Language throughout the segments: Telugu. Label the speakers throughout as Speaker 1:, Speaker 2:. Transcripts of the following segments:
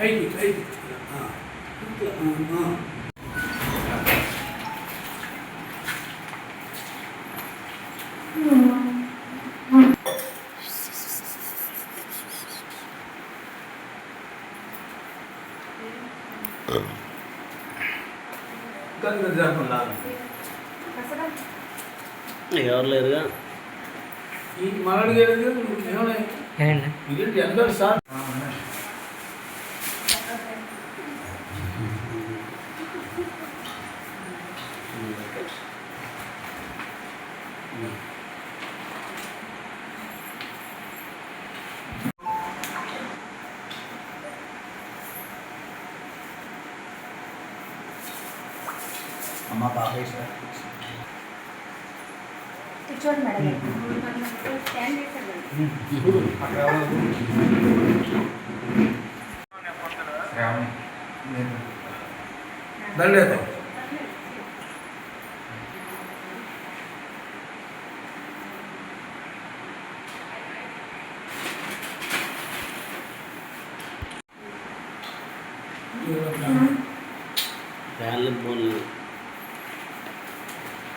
Speaker 1: ಐದು ಐದು ಹಾಂ
Speaker 2: ಹಾಂ
Speaker 3: ఎవరు లేరుగా?
Speaker 1: ఈ ఏమైనా?
Speaker 3: ఏంటి?
Speaker 1: అందరు సార్
Speaker 4: అమ్మ బాబాయ్ సార్
Speaker 2: కూర్చోండి మేడం స్టాండ్ చేశారు
Speaker 4: అక్కడ ఎవరు? శ్రావణి నేను
Speaker 1: దండేద్దాం
Speaker 3: ఫ్యాన్లు ఫోన్లు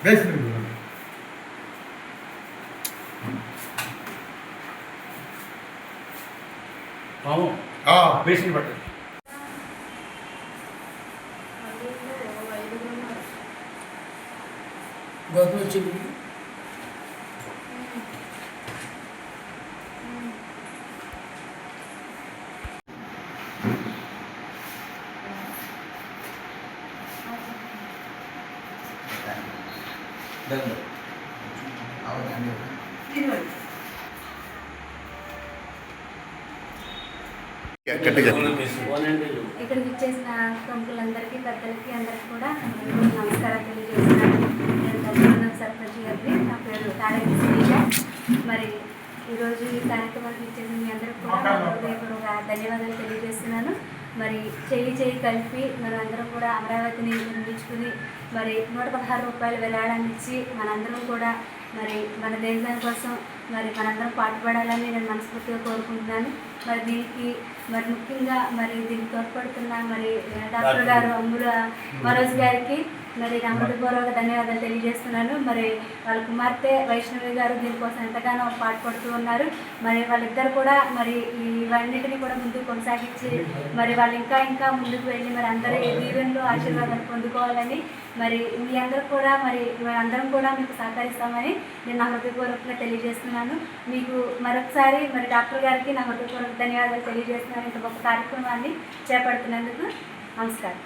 Speaker 1: అవసరం వచ్చింది చూసుకోండి.
Speaker 4: శ్రావణి నేను
Speaker 1: దండేద్దాం
Speaker 4: పేషెంట్ పట్టు
Speaker 1: గతం వచ్చింది
Speaker 4: దండు అవునండి.
Speaker 2: ఇక్కడికి ఇచ్చేసిన ప్రముఖులందరికీ పెద్దలకి అందరికీ కూడా నమస్కారం తెలియజేస్తున్నాను. నేను దర్శనం సర్పంచ్ గారిని. నా పేరు తారక శ్రీజ మరి ఈరోజు ఈ కార్యక్రమానికి ఇచ్చేసిన మీ అందరికీ కూడా ధన్యవాదాలు తెలియజేస్తున్నాను. మరి చేయి చేయి కలిపి మనం అందరం కూడా అమరావతిని నిర్మించుకుని మరి నూట పదహారు రూపాయలు విరాళాన్ని ఇచ్చి మనందరం కూడా మరి మన దేశం కోసం మరి మనందరం పాటుపడాలని నేను మనస్ఫూర్తిగా కోరుకుంటున్నాను. మరి దీనికి మరి ముఖ్యంగా మరి దీనికి తోడ్పడుతున్న మరి డాక్టర్ గారు అమ్ముల మనోజ్ గారికి మరి నా హృదయపూర్వక ధన్యవాదాలు తెలియజేస్తున్నాను. మరి వాళ్ళ కుమార్తె వైష్ణవి గారు దీనికోసం ఎంతగానో పాటుపడుతూ ఉన్నారు. మరి వాళ్ళిద్దరు కూడా మరి ఇవన్నిటిని కూడా ముందుకు కొనసాగించి మరి వాళ్ళు ఇంకా ఇంకా ముందుకు వెళ్ళి మరి అందరి దీవెనలు ఆశీర్వాదాలు పొందుకోవాలని మరి మీ అందరూ కూడా మరి అందరం కూడా మీకు సహకరిస్తామని నేను నా హృదయపూర్వకంగా తెలియజేస్తున్నాను. మీకు మరొకసారి మరి డాక్టర్ గారికి నా హృదయపూర్వక ధన్యవాదాలు తెలియజేస్తున్నాను. ఇంత గొప్ప కార్యక్రమాన్ని చేపడుతున్నందుకు నమస్కారం.